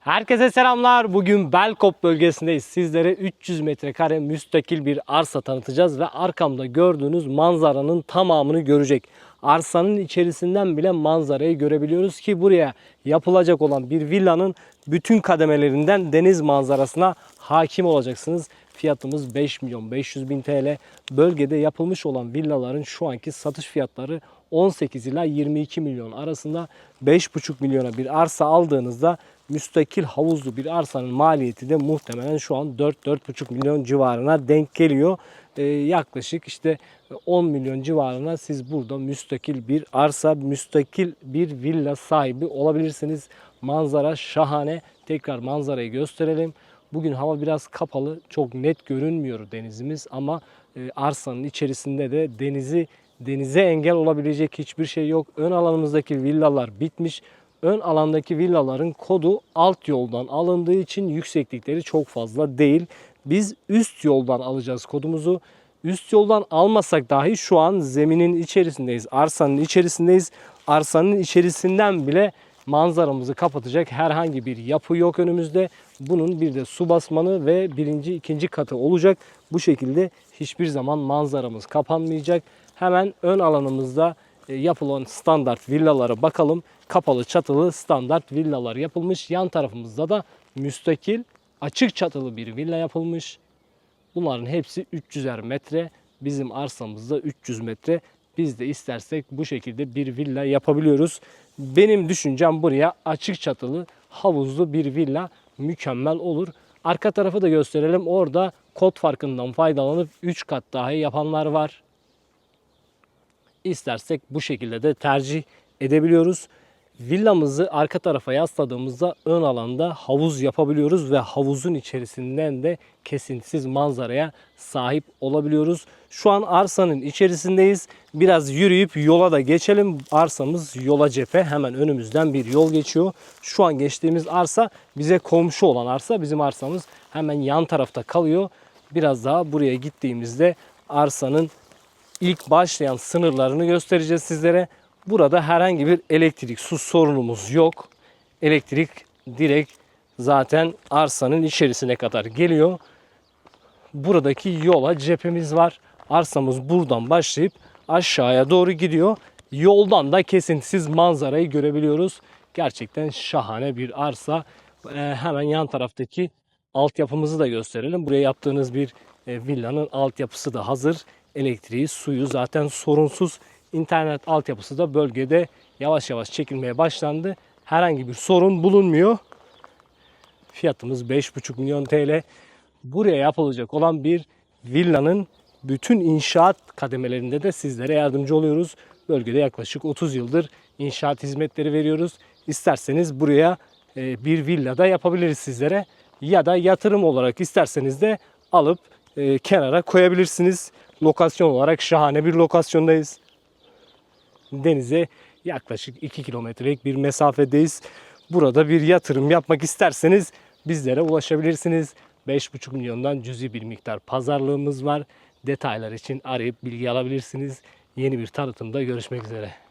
Herkese selamlar. Bugün Belkop bölgesindeyiz. Sizlere 300 metrekare müstakil bir arsa tanıtacağız ve arkamda gördüğünüz manzaranın tamamını görecek. Arsanın içerisinden bile manzarayı görebiliyoruz ki buraya yapılacak olan bir villanın bütün kademelerinden deniz manzarasına hakim olacaksınız. Fiyatımız 5 milyon 500 bin TL. Bölgede yapılmış olan villaların şu anki satış fiyatları 18 ila 22 milyon arasında 5,5 milyona bir arsa aldığınızda müstakil havuzlu bir arsanın maliyeti de muhtemelen şu an 4-4,5 milyon civarına denk geliyor. Ee, yaklaşık işte 10 milyon civarına siz burada müstakil bir arsa, müstakil bir villa sahibi olabilirsiniz. Manzara şahane. Tekrar manzarayı gösterelim. Bugün hava biraz kapalı, çok net görünmüyor denizimiz ama e, arsanın içerisinde de denizi denize engel olabilecek hiçbir şey yok. Ön alanımızdaki villalar bitmiş. Ön alandaki villaların kodu alt yoldan alındığı için yükseklikleri çok fazla değil. Biz üst yoldan alacağız kodumuzu. Üst yoldan almasak dahi şu an zeminin içerisindeyiz. Arsanın içerisindeyiz. Arsanın içerisinden bile manzaramızı kapatacak herhangi bir yapı yok önümüzde. Bunun bir de su basmanı ve birinci, ikinci katı olacak. Bu şekilde hiçbir zaman manzaramız kapanmayacak. Hemen ön alanımızda e, yapılan standart villalara bakalım. Kapalı çatılı standart villalar yapılmış. Yan tarafımızda da müstakil açık çatılı bir villa yapılmış. Bunların hepsi 300'er metre. Bizim arsamızda 300 metre. Biz de istersek bu şekilde bir villa yapabiliyoruz. Benim düşüncem buraya açık çatılı, havuzlu bir villa mükemmel olur. Arka tarafı da gösterelim. Orada kod farkından faydalanıp 3 kat dahi yapanlar var. İstersek bu şekilde de tercih edebiliyoruz. Villamızı arka tarafa yasladığımızda ön alanda havuz yapabiliyoruz ve havuzun içerisinden de kesintisiz manzaraya sahip olabiliyoruz. Şu an arsanın içerisindeyiz. Biraz yürüyüp yola da geçelim. Arsamız yola cephe. Hemen önümüzden bir yol geçiyor. Şu an geçtiğimiz arsa bize komşu olan arsa. Bizim arsamız hemen yan tarafta kalıyor. Biraz daha buraya gittiğimizde arsanın ilk başlayan sınırlarını göstereceğiz sizlere. Burada herhangi bir elektrik su sorunumuz yok. Elektrik direkt zaten arsanın içerisine kadar geliyor. Buradaki yola cephemiz var. Arsamız buradan başlayıp aşağıya doğru gidiyor. Yoldan da kesintisiz manzarayı görebiliyoruz. Gerçekten şahane bir arsa. Ee, hemen yan taraftaki altyapımızı da gösterelim. Buraya yaptığınız bir e, villanın altyapısı da hazır. Elektriği, suyu zaten sorunsuz. İnternet altyapısı da bölgede yavaş yavaş çekilmeye başlandı. Herhangi bir sorun bulunmuyor. Fiyatımız 5,5 milyon TL. Buraya yapılacak olan bir villanın bütün inşaat kademelerinde de sizlere yardımcı oluyoruz. Bölgede yaklaşık 30 yıldır inşaat hizmetleri veriyoruz. İsterseniz buraya e, bir villa da yapabiliriz sizlere. Ya da yatırım olarak isterseniz de alıp e, kenara koyabilirsiniz. Lokasyon olarak şahane bir lokasyondayız denize yaklaşık 2 kilometrelik bir mesafedeyiz. Burada bir yatırım yapmak isterseniz bizlere ulaşabilirsiniz. 5,5 milyondan cüzi bir miktar pazarlığımız var. Detaylar için arayıp bilgi alabilirsiniz. Yeni bir tanıtımda görüşmek üzere.